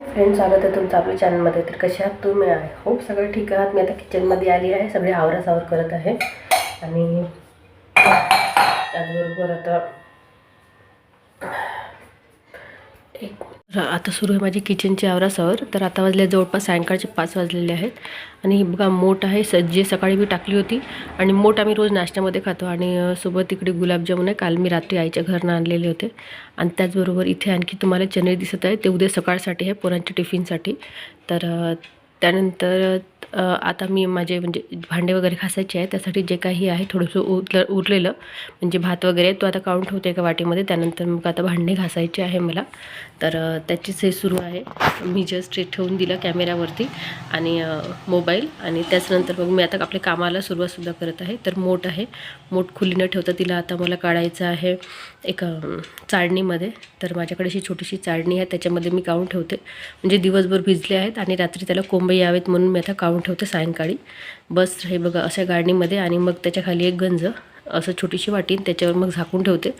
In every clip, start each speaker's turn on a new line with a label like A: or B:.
A: Friend स्वागत आहे तुमचं आपल्या चॅनलमध्ये तर कशा आहात? तुम्ही आहे? होप सगळं ठीक आहात. मी आता किचनमध्ये आली आहे. सगळे आवरासावर करत आहे. आणि त्याचबरोबर आता आता सुरू आहे माझी किचनची आवरासावर तर आता वाजले जवळपास सायंकाळचे पाच वाजलेले आहेत. आणि बघा मोठ आहे. स जे सकाळी मी टाकली होती. आणि मोठ आम्ही रोज नाश्त्यामध्ये खातो. आणि सोबत इकडे गुलाबजामुन आहे. काल मी रात्री आईच्या घरनं आणलेले होते. आणि त्याचबरोबर इथे आणखी तुम्हाला चणे दिसत आहे. ते उद्या सकाळसाठी आहे पोरांच्या टिफिनसाठी. तर त्यानंतर आता मी माझे म्हणजे भांडे वगैरे घासायचे आहे त्यासाठी जे काही आहे थोडंसं उरलं उरलेलं. म्हणजे भात वगैरे तो आता काउंट ठेवते एका वाटीमध्ये त्यानंतर मग आता भांडे घासायचे आहे मला. तर त्याचीच हे सुरू आहे. मी जस्ट ठेवून दिलं कॅमेऱ्यावरती आणि मोबाईल आणि त्याचनंतर मग मी आता आपल्या कामाला सुरुवातसुद्धा करत आहे. तर मोठ आहे. मोठ खुली न ठेवता तिला आता मला काढायचं आहे एक चाळणीमध्ये. तर माझ्याकडे अशी छोटीशी चाळणी आहे त्याच्यामध्ये मी काउंट ठेवते. म्हणजे दिवसभर भिजले आहेत आणि रात्री त्याला कोंबे यावेत म्हणून मी आता काढून ठेवते सायंकाळी. बस हे बघा अशा गाडणीमध्ये आणि मग त्याच्याखाली एक गंज असं छोटीशी वाटी आणि त्याच्यावर मग झाकून ठेवते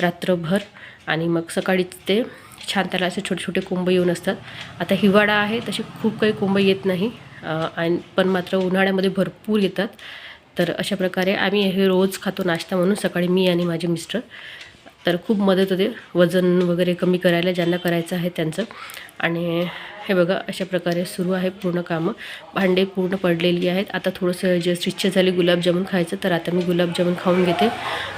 A: रात्रभर. आणि मग सकाळीच ते छान त्याला असे छोटे छोटे कोंब येऊन असतात. आता हिवाळा आहे तसे खूप काही कोंब येत नाही. आणि पण मात्र उन्हाळ्यामध्ये भरपूर येतात. तर अशा प्रकारे आम्ही हे रोज खातो नाश्ता म्हणून सकाळी मी आणि माझे मिस्टर. तर खूप मदत होते वजन वगैरे कमी करायला ज्यांना करायचं आहे त्यांचं. आणि हे बघा अशा प्रकारे सुरू आहे पूर्ण कामं. भांडे पूर्ण पडलेली आहेत. आता थोडंसं जस्ट इच्छा झाली गुलाबजामून खायचं तर आता मी गुलाबजामून खाऊन घेते.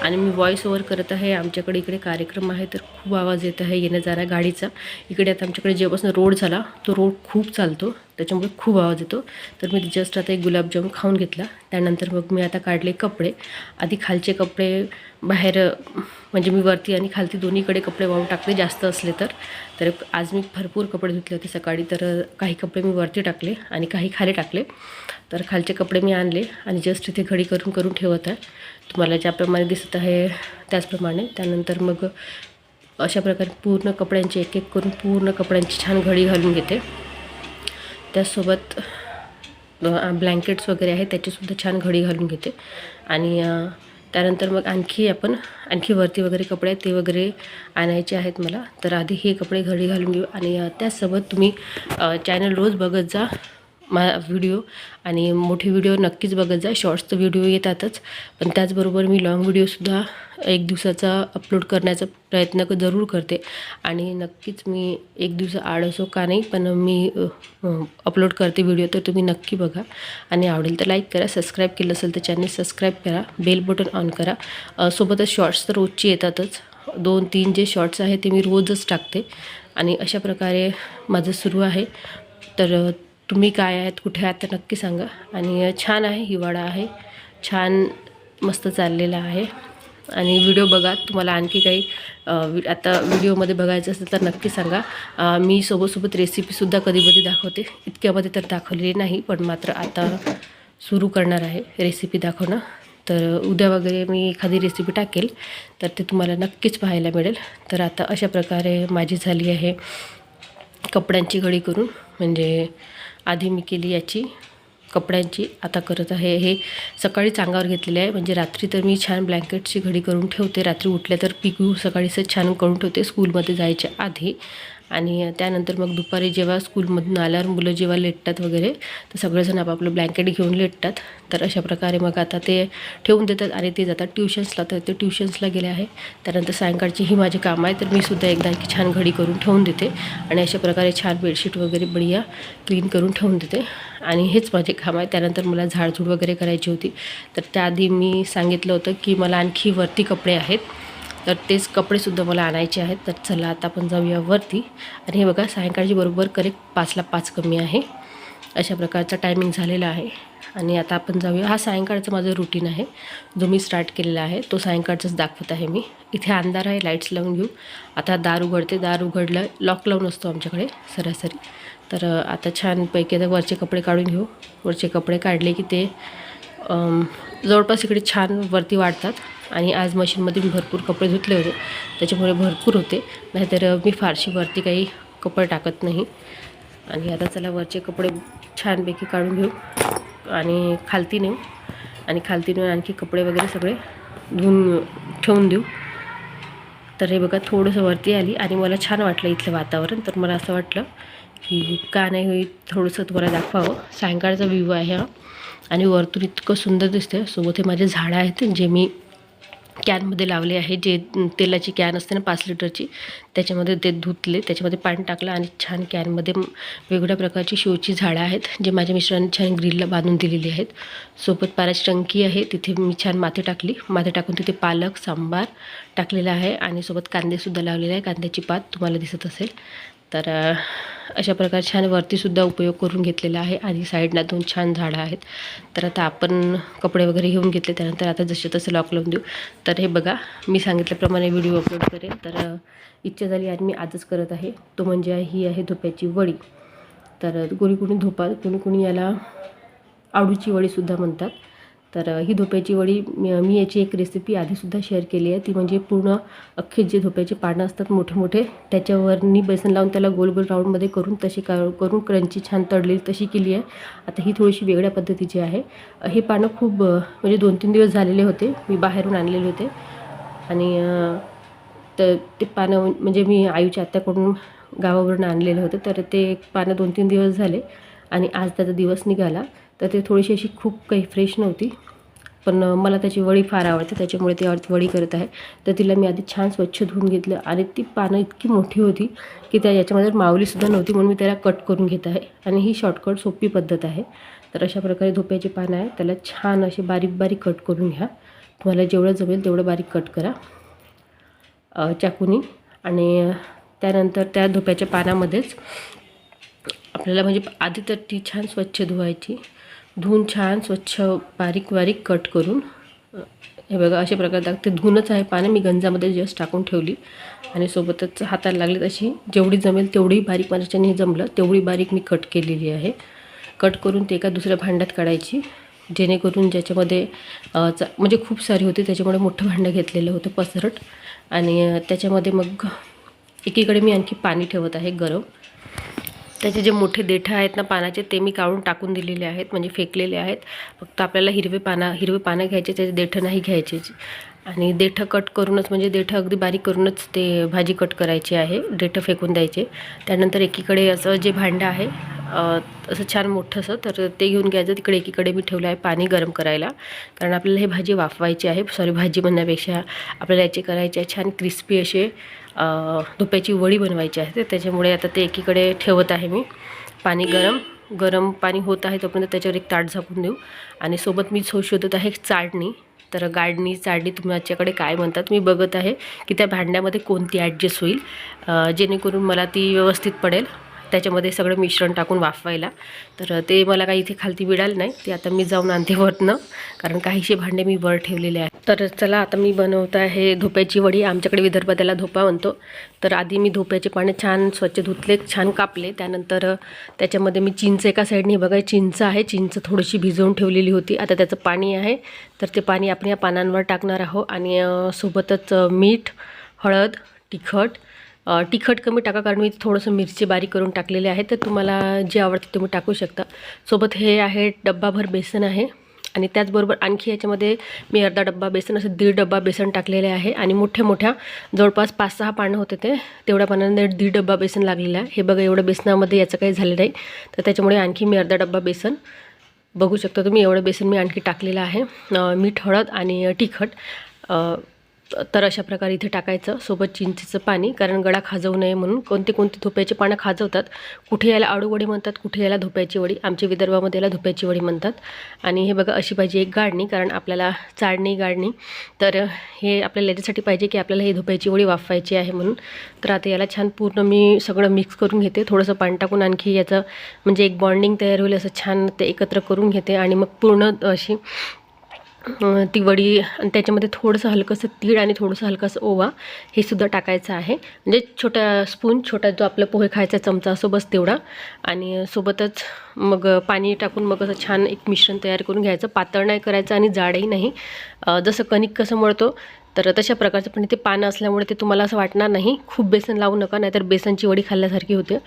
A: आणि मी व्हॉईस ओव्हर करत आहे. आमच्याकडे इकडे कार्यक्रम आहे तर खूप आवाज येत आहे येण्या जाण्या गाडीचा. इकडे आता आमच्याकडे जेव्हापासून रोड झाला तो रोड खूप चालतो. त्याच्यामुळे खूप आवाज येतो. तर मी जस्ट आता एक गुलाबजामून खाऊन घेतला. त्यानंतर मग मी आता काढले कपडे. आधी खालचे कपडे बाहेर म्हणजे मी वरती आणि खालती दोन्हीकडे कपडे वाहून टाकले जास्त असले तर. तर आज मी भरपूर कपडे धुतले होते सकाळी तर काही कपडे मी वरती टाकले आणि काही खाली टाकले. तर खालचे कपडे मी आणले आणि जस्ट इथे घडी करून करून ठेवत आहे. तुम्हाला ज्याप्रमाणे दिसत आहे त्याचप्रमाणे. त्यानंतर मग अशा प्रकारे पूर्ण कपड्यांची एक एक करून पूर्ण कपड्यांची छान घडी घालून घेते. त्याचसोबत ब्लँकेट्स वगैरे आहेत त्याचीसुद्धा छान घडी घालून घेते. आणि त्यानंतर मग आणखी आपण आणखी वरती वगैरे कपडे आहेत ते वगैरे आणायचे आहेत मला. तर आधी हे कपडे घडी घालून घेऊ आणि त्यासोबत त्याचसोबत तुम्ही चॅनल रोज बघत जा. मा व्हिडिओ आणि मोठे व्हिडिओ नक्कीच बघत जा. शॉर्ट्स तर व्हिडिओ येतातच. पण त्याचबरोबर मी लॉंग व्हिडिओसुद्धा एक दिवसाचा अपलोड करण्याचा प्रयत्न जरूर करते. आणि नक्कीच मी एक दिवस आड असो का नाही पण मी अपलोड करते व्हिडिओ तर तुम्ही नक्की बघा. आणि आवडेल तर लाईक करा. सबस्क्राईब केलं असेल तर चॅनल सबस्क्राईब करा. बेल बटन ऑन करा. सोबतच शॉर्ट्स तर रोजची येतातच. दोन तीन जे शॉर्ट्स आहेत ते मी रोजच टाकते. आणि अशा प्रकारे माझं सुरू आहे. तर तुम्ही काय आहेत कुठे आहात तर नक्की सांगा. आणि छान आहे हिवाळा आहे. छान मस्त चाललेला आहे. आणि व्हिडिओ बघा तुम्हाला आणखी काही वि- आता व्हिडिओमध्ये बघायचं असेल तर नक्की सांगा. मी सोबतसोबत रेसिपीसुद्धा कधी कधी दाखवते. इतक्यामध्ये तर दाखवलेली नाही पण मात्र आता सुरू करणार आहे रेसिपी दाखवणं. तर उद्या वगैरे मी एखादी रेसिपी टाकेल तर ते तुम्हाला नक्कीच पाहायला मिळेल. तर आता अशा प्रकारे माझी झाली आहे कपड्यांची घडी करून. म्हणजे आधी मी केली याची कपड्यांची. आता करत आहे हे सकाळीच अंगावर घेतलेले आहे. म्हणजे रात्री तर मी छान ब्लँकेटची घडी करून ठेवते. रात्री उठल्या तर पिकू सकाळीच छान करून ठेवते. स्कूलमध्ये जायच्या आधी. आणि त्यानंतर मग दुपारी जेव्हा स्कूलमधून आल्यावर मुलं जेव्हा लेटतात वगैरे तर सगळेजण आपापलं ब्लँकेट घेऊन लेटतात. तर अशा प्रकारे मग आता ते ठेवून देतात आणि ते जातात ट्युशन्सला. तर ते ट्युशन्सला गेले आहे. त्यानंतर सायंकाळची ही माझी कामं आहे तर मी सुद्धा एकदा की छान घडी करून ठेवून देते. आणि अशा प्रकारे छान बेडशीट वगैरे बढिया क्लीन करून ठेवून देते. आणि हेच माझे काम आहे. त्यानंतर मला झाडझूड वगैरे करायची होती. तर त्याआधी मी सांगितलं होतं की मला आणखी वरती कपडे आहेत. तर तेच कपडेसुद्धा मला आणायचे आहेत. तर चला आता आपण जाऊया वरती. आणि हे बघा सायंकाळची बरोबर करेक्ट पाचला पाच कमी आहे. अशा प्रकारचा टायमिंग झालेला आहे. आणि आता आपण जाऊया. हा सायंकाळचा माझं रुटीन आहे. जो मी स्टार्ट केलेला आहे तो सायंकाळचाच दाखवत आहे मी. इथे अंधार आहे लाईट्स लावून घेऊ. आता दार उघडते. दार उघडलं लॉक लावून असतो आमच्याकडे सरासरी. तर आता छानपैकी आता वरचे कपडे काढून घेऊ. वरचे कपडे काढले की ते जवळपास इकडे छान वरती वाढतात. आणि आज मशीनमध्ये मी भरपूर कपडे धुतले होते. त्याच्यामुळे भरपूर होते. नाहीतर मी फारशी वरती काही कपडे टाकत नाही. आणि आता चला वरचे कपडे छानपैकी काढून घेऊ. आणि खालती नेऊ. आणि खालती नेऊन आणखी कपडे वगैरे सगळे धुवून ठेवून देऊ. तर हे बघा थोडंसं वरती आली आणि मला छान वाटलं इथलं वातावरण. तर मला असं वाटलं की का नाही होईल थोडंसं तुम्हाला दाखवावं. सायंकाळचा व्ह्यू आहे हा. आणि वरतून इतकं सुंदर दिसतं सोबत हे माझे झाडं आहेत जे मी कॅनमध्ये लावले आहे जे तेलाची कॅन असते ना पाच लिटरची त्याच्यामध्ये ते धुतले त्याच्यामध्ये पाणी टाकलं आणि छान कॅनमध्ये वेगवेगळ्या प्रकारची शोची झाडं आहेत जे माझ्या मिस्टरांनी छान ग्रिलला बांधून दिलेली आहेत. सोबत पाराची टंकी आहे तिथे मी छान माती टाकली. माती टाकून तिथे पालक सांबार टाकलेला आहे आणि सोबत कांदेसुद्धा लावलेले आहे. कांद्याची पात तुम्हाला दिसत असेल. तर अशा प्रकारे छान वरतीसुद्धा उपयोग करून घेतलेला आहे आणि साईडला दोन छान झाडं आहेत. तर आता आपण कपडे वगैरे घेऊन घेतले त्यानंतर आता जसे तसे लॉक लावून देऊ. तर हे बघा मी सांगितल्याप्रमाणे व्हिडिओ अपलोड करेन. तर इच्छा झाली आणि मी आजच करत आहे. तो म्हणजे ही आहे धोप्याची वडी. तर कोणी कोणी धोपा कोणी कोणी याला आळूची वडीसुद्धा म्हणतात. तर ही धोप्याची वडी मी याची एक रेसिपी आधीसुद्धा शेअर केली आहे. ती म्हणजे पूर्ण अख्खे जे धोप्याचे पानं असतात मोठे मोठे त्याच्यावरनी बेसन लावून त्याला गोल गोल राऊंडमध्ये करून तशी का करून क्रंची छान तळलेली तशी केली आहे. आता ही थोडीशी वेगळ्या पद्धतीची आहे. हे पानं खूप म्हणजे दोन तीन दिवस झालेले होते. मी बाहेरून आणलेले होते. आणि तर ते पानं म्हणजे मी आईच्या आत्याकडून गावावरून आणलेलं होतं. तर ते पानं दोन तीन दिवस झाले आणि आज त्याचा दिवस निघाला. तर ते थोडीशी अशी खूप काही फ्रेश नव्हती. पण मला त्याची वडी फार आवडते. त्याच्यामुळे ती आवडती वडी करत आहे. तर तिला मी आधी छान स्वच्छ धुवून घेतलं. आणि ती पानं इतकी मोठी होती की त्या याच्यामध्ये माऊलीसुद्धा नव्हती म्हणून मी त्याला कट करून घेत आहे. आणि ही शॉर्टकट सोपी पद्धत आहे. तर अशा प्रकारे धोप्याची पानं आहे त्याला छान असे बारीक बारीक कट करून घ्या. तुम्हाला जेवढं जमेल तेवढं बारीक कट करा. चाकूनी. आणि त्यानंतर त्या धोप्याच्या पानामध्येच आपल्याला म्हणजे आधी तर ती छान स्वच्छ धुवायची. धुवून छान स्वच्छ बारीक बारीक कट करून हे बघा अशा प्रकारे टाक ते धुवूनच आहे पानं. मी गंजामध्ये जस्ट टाकून ठेवली. आणि सोबतच हाताला लागली तशी जेवढी जमेल तेवढी बारीक माझ्याच्याने जमलं. तेवढी बारीक मी कट केलेली आहे. कट करून ते एका दुसऱ्या भांड्यात काढायची. जेणेकरून ज्याच्यामध्ये चा म्हणजे खूप सारी होती. त्याच्यामुळे मोठं भांडं घेतलेलं होतं पसरट. आणि त्याच्यामध्ये मग एकीकडे मी आणखी पाणी ठेवत आहे गरम. त्याचे जे मोठे देठं आहेत ना पानाचे ते मी काढून टाकून दिलेले आहेत म्हणजे फेकलेले आहेत. फक्त आपल्याला हिरवे पानं हिरवे पानं घ्यायचे त्याचे देठं नाही घ्यायचे. आणि देठं कट करूनच म्हणजे देठं अगदी बारीक करूनच ते भाजी कट करायची आहे देठं फेकून द्यायचे. त्यानंतर एकीकडे असं जे भांडं आहे असं छान मोठं असं तर ते घेऊन घ्यायचं. तिकडे एकीकडे मी ठेवलं आहे पाणी गरम करायला. कारण आपल्याला हे भाजी वाफवायची आहे. सॉरी भाजी म्हणण्यापेक्षा आपल्याला याचे करायचे आहे छान क्रिस्पी असे धोप्याची वडी बनवायची आहे. तर त्याच्यामुळे आता ते एकीकडे ठेवत आहे मी. पाणी गरम गरम पाणी होत आहे तोपर्यंत त्याच्यावर एक ताट झाकून देऊ. आणि सोबत मी सो शोधत आहे चाळणी. तर गाडणी चाळणी तुमच्याकडे काय म्हणतात मी बघत आहे की त्या भांड्यामध्ये कोणती ॲडजस्ट होईल. जेणेकरून मला ती व्यवस्थित पडेल. त्याच्यामध्ये सगळं मिश्रण टाकून वाफवायला. तर ते मला काही इथे खालती मिळालं नाही. ते आता मी जाऊन आणते वरनं कारण काहीशे भांडे मी वर ठेवलेले आहेत. तर चला आता मी बनवत आहे धोप्याची वडी. आमच्याकडे विदर्भात त्याला धोपा म्हणतो. तर आधी मी धोप्याचे पाने छान स्वच्छ धुतले छान कापले. त्यानंतर त्याच्यामध्ये मी चिंच एका साईडने बघा चिंच आहे. चिंच थोडीशी भिजवून ठेवलेली होती. आता त्याचं पाणी आहे. तर ते पाणी आपण या पानांवर टाकणार आहोत. आणि सोबतच मीठ हळद तिखट तिखट कमी टाका कारण मी थोडंसं मिरची बारीक करून टाकलेले आहे तर तुम्हाला जे आवडते तुम्ही टाकू शकता. सोबत हे आहे डब्बाभर बेसन आहे आणि त्याचबरोबर आणखी याच्यामध्ये मी अर्धा डब्बा बेसन असं दीड डब्बा बेसन टाकलेले आहे आणि मोठ्या मोठ्या जवळपास पाच सहा पानं होते ते तेवढ्या पानांना दीड डब्बा बेसन लागलेलं आहे. हे बघा एवढं बेसनामध्ये याचं काही झालं नाही. तर त्याच्यामुळे आणखी मी अर्धा डब्बा बेसन बघू शकता तुम्ही एवढं बेसन मी आणखी टाकलेलं आहे. मीठ हळद आणि तिखट. तर अशा प्रकारे इथे टाकायचं. सोबत चिंचेचं पाणी कारण गळा खाजवू नये म्हणून कोणते कोणते धोप्याचे पानं खाजवतात कुठे याला आडूवडी म्हणतात कुठे याला धोप्याची वडी आमच्या विदर्भामध्ये याला धोप्याची वडी म्हणतात. आणि हे बघा अशी पाहिजे एक गाडणी कारण आपल्याला चाळणी गाडणी तर हे आपल्याला याच्यासाठी पाहिजे की आपल्याला ही धोप्याची वडी वाफवायची आहे म्हणून. तर आता याला छान पूर्ण मी सगळं मिक्स करून घेते. थोडंसं पाणी टाकून आणखी याचं म्हणजे एक बॉन्डिंग तयार होईल असं छान ते एकत्र करून घेते. आणि मग पूर्ण अशी ती वडी आणि त्याच्यामध्ये थोडंसं हलकंसं तीळ आणि थोडंसं हलकंसं ओवा हे सुद्धा टाकायचं आहे. म्हणजे छोटा स्पून छोटा जो आपला पोहे खायचा चमचा असो बस तेवढा. आणि सोबतच मग पाणी टाकून मग असं छान एक मिश्रण तयार करून घ्यायचं. पातळ नाही करायचं आणि जाडही नाही. जसं कणिक कसं मळतो तर तशा प्रकारचं पण ते पानं असल्यामुळे ते तुम्हाला असं वाटणार नाही. खूप बेसन लावू नका नाहीतर बेसनची वडी खाल्ल्यासारखी होते.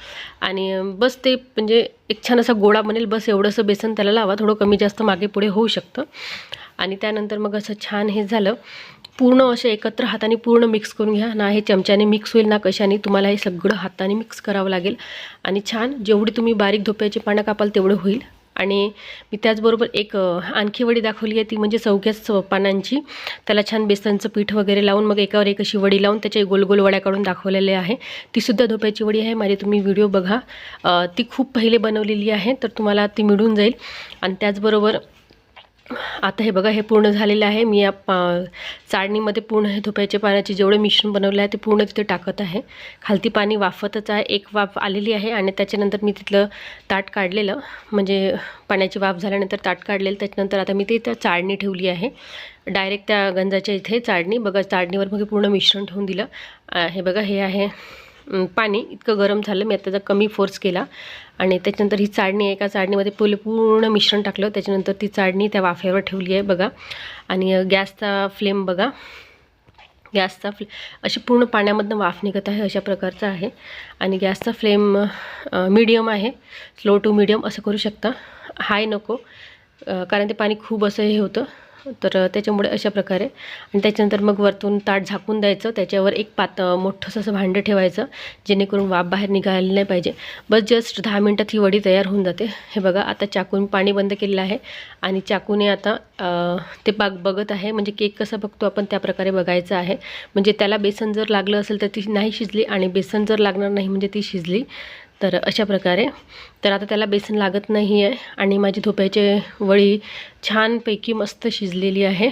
A: आणि बस ते म्हणजे एक छान असा गोळा बनेल. बस एवढंसं बेसन त्याला लावा. थोडं कमी जास्त मागे पुढे होऊ शकतं. आणि त्यानंतर मग असं छान हे झालं. पूर्ण असे एकत्र हाताने पूर्ण मिक्स करून घ्या. ना हे चमच्याने मिक्स होईल ना कशाने. तुम्हाला हे सगळं हाताने मिक्स करावं लागेल. आणि छान जेवढी तुम्ही बारीक धोप्याची पानं कापाल तेवढं होईल. आणि मी त्याचबरोबर एक आणखी वडी दाखवली आहे. ती म्हणजे चौक्याच पानांची. त्याला छान बेसनचं पीठ वगैरे लावून मग एकावर एक अशी वडी लावून त्याच्या गोल गोल वड्या काढून दाखवलेले आहे. तीसुद्धा धोप्याची वडी आहे. माझी तुम्ही व्हिडिओ बघा. ती खूप पहिले बनवलेली आहे. तर तुम्हाला ती मिळून जाईल. आणि त्याचबरोबर आता हे बघा हे पूर्ण झालेलं आहे. मी या पा चाळणीमध्ये पूर्ण हे धुप्याच्या पाण्याचे जेवढे मिश्रण बनवलं आहे ते पूर्ण तिथे टाकत आहे. खालती पाणी वाफतच आहे. एक वाफ आलेली आहे आणि त्याच्यानंतर मी तिथलं ताट काढलेलं. म्हणजे पाण्याची वाफ झाल्यानंतर ताट काढलेलं. त्याच्यानंतर आता मी ते त्या चाळणी ठेवली आहे. डायरेक्ट त्या गंजाच्या इथे चाळणी. बघा चाळणीवर मग पूर्ण मिश्रण ठेवून दिलं. हे बघा हे आहे. पाणी इतकं गरम झालं. मी आता त्याचा कमी फोर्स केला. आणि त्याच्यानंतर ही चाळणी एका चाळणीमध्ये पहिले पूर्ण मिश्रण टाकलं. त्याच्यानंतर ती चाळणी त्या वाफ्यावर ठेवली आहे. बघा. आणि गॅसचा फ्लेम बघा. गॅसचा फ्ले अशी पूर्ण पाण्यामधनं वाफ निघत आहे. अशा प्रकारचं आहे. आणि गॅसचा फ्लेम मीडियम आहे. स्लो टू मीडियम असं करू शकता. हाय नको. कारण ते पाणी खूप असं हे होतं. तर त्याच्यामुळे अशा प्रकारे. आणि त्याच्यानंतर मग वरतून ताट झाकून द्यायचं. त्याच्यावर एक पात मोठंसं असं भांडं ठेवायचं जेणेकरून वाफ बाहेर निघायला नाही पाहिजे. बस जस्ट दहा मिनटात ही वडी तयार होऊन जाते. हे बघा आता चाकून पाणी बंद केलेलं आहे. आणि चाकूने आता ते बाग बघत आहे. म्हणजे केक कसा बघतो आपण त्या प्रकारे बघायचं आहे. म्हणजे त्याला बेसन जर लागलं असेल तर ती नाही शिजली आणि बेसन जर लागणार नाही म्हणजे ती शिजली. तर अशा प्रकारे. तर आता त्याला बेसन लागत नाही आहे आणि माझी धोप्याचे वळी छानपैकी मस्त शिजलेली आहे.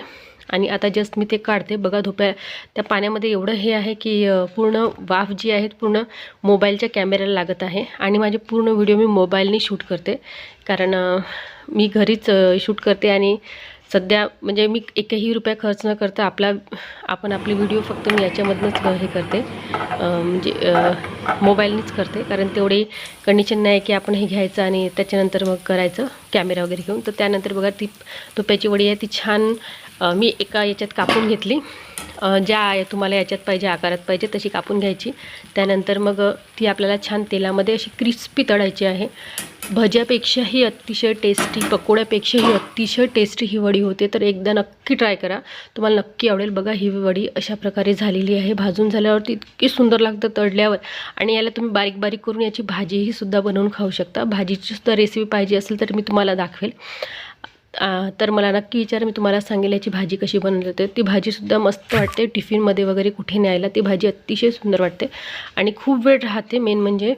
A: आणि आता जस्ट मी ते काढते. बघा धोप्या त्या पाण्यामध्ये एवढं हे आहे की पूर्ण वाफ जी आहे पूर्ण मोबाईलच्या कॅमेऱ्याला लागत आहे. आणि माझे पूर्ण व्हिडिओ मी मोबाईलने शूट करते. कारण मी घरीच शूट करते आणि सध्या म्हणजे मी एकही रुपया खर्च न करता आपला आपण आपले व्हिडिओ फक्त मी याच्यामधनंच हे करते. म्हणजे मोबाईलनीच करते. कारण तेवढी कंडिशन नाही की आपण हे घ्यायचं आणि त्याच्यानंतर मग करायचं कॅमेरा वगैरे घेऊन. तर त्यानंतर बघा ती तुप्याची वडी आहे ती छान मी एका याच्यात कापून घेतली. ज्या तुम्हाला याच्यात पाहिजे आकारात पाहिजे तशी कापून घ्यायची. त्यानंतर मग ती आपल्याला छान तेलामध्ये अशी क्रिस्पी तळायची आहे. भज्यापेक्षाही अतिशय टेस्टी पकोड्यापेक्षाही अतिशय टेस्टी ही वडी होते तर एकदा नक्की ट्राय करा. तुम्हाला नक्की आवडेल बघा ही वडी अशा प्रकारे झालेली आहे. भाजून झाल्यावरती इतकी सुंदर लागतं तळल्यावर. आणि याला तुम्ही बारीक बारीक करून याची भाजीही सुद्धा बनवून खाऊ शकता. भाजीची सुद्धा रेसिपी पाहिजे असेल तर मी तुम्हाला दाखवेल. तर मला नक्की विचार मी तुम्हाला सांगेल याची भाजी कशी बनवली जाते. ती भाजीसुद्धा मस्त वाटते टिफिनमध्ये वगैरे कुठे न्यायला ती भाजी अतिशय सुंदर वाटते. आणि खूप वेळ राहते मेन म्हणजे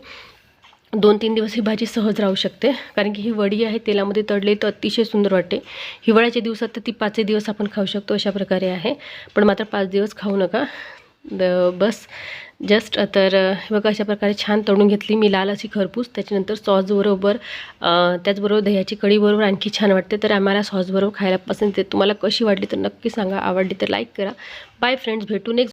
A: दोन तीन दिवस ही भाजी सहज राहू शकते. कारण की ही वडी आहे तेलामध्ये तळली तर अतिशय सुंदर वाटते. हिवाळ्याच्या दिवसात तर ती पाचही दिवस आपण खाऊ शकतो अशा प्रकारे आहे. पण मात्र पाच दिवस खाऊ नका. The bus. जस्ट तर बघा अशा प्रकारे छान तळून घेतली मी लाल अशी खरपूस. त्याच्यानंतर सॉसबरोबर त्याचबरोबर दह्याची कढीबरोबर आणखी छान वाटते. तर आम्हाला सॉसबरोबर खायला पसंत आहे. तुम्हाला कशी वाटली तर नक्की सांगा. आवडली तर लाईक करा. बाय फ्रेंड्स भेटू नेक्स्ट